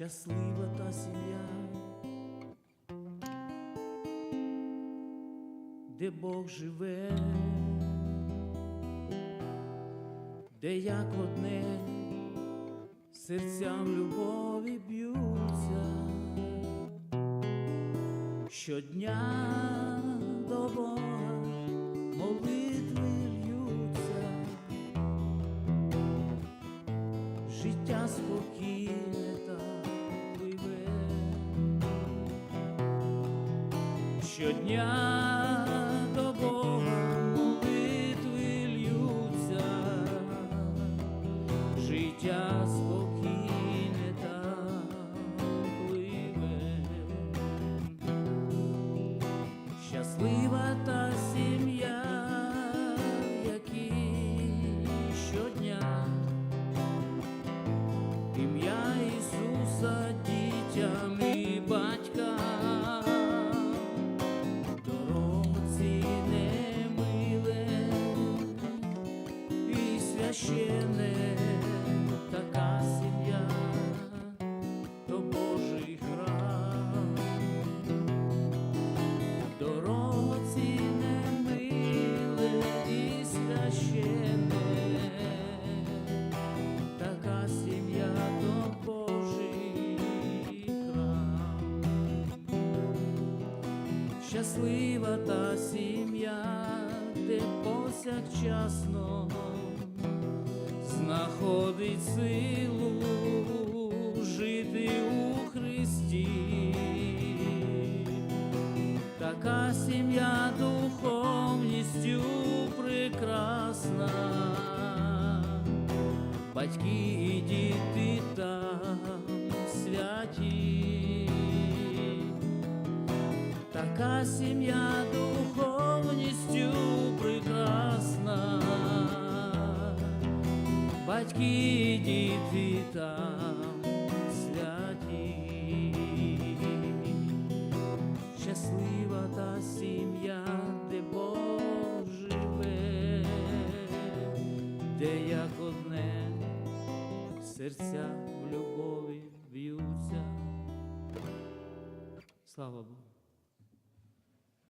щаслива та сім'я, де Бог живе, де як одне серцям любові б'ються, щодня до Бога молитви льються, життя спокійне Щодня до Бога молитви льються, життя спокійне та пливе. Щаслива та і священне така сім'я, то Божий храм. Дорогоці немиле і священне, така сім'я то Божий храм. Щаслива та сім'я, де повсякчасно знаходить силу жити у Христі така сім'я духовністю прекрасна, батьки і діти там святі, така сім'я духовністю Батьки і діти там святі щаслива та сім'я, де Бог живе, де як одне серця в любові б'ються. Слава Богу.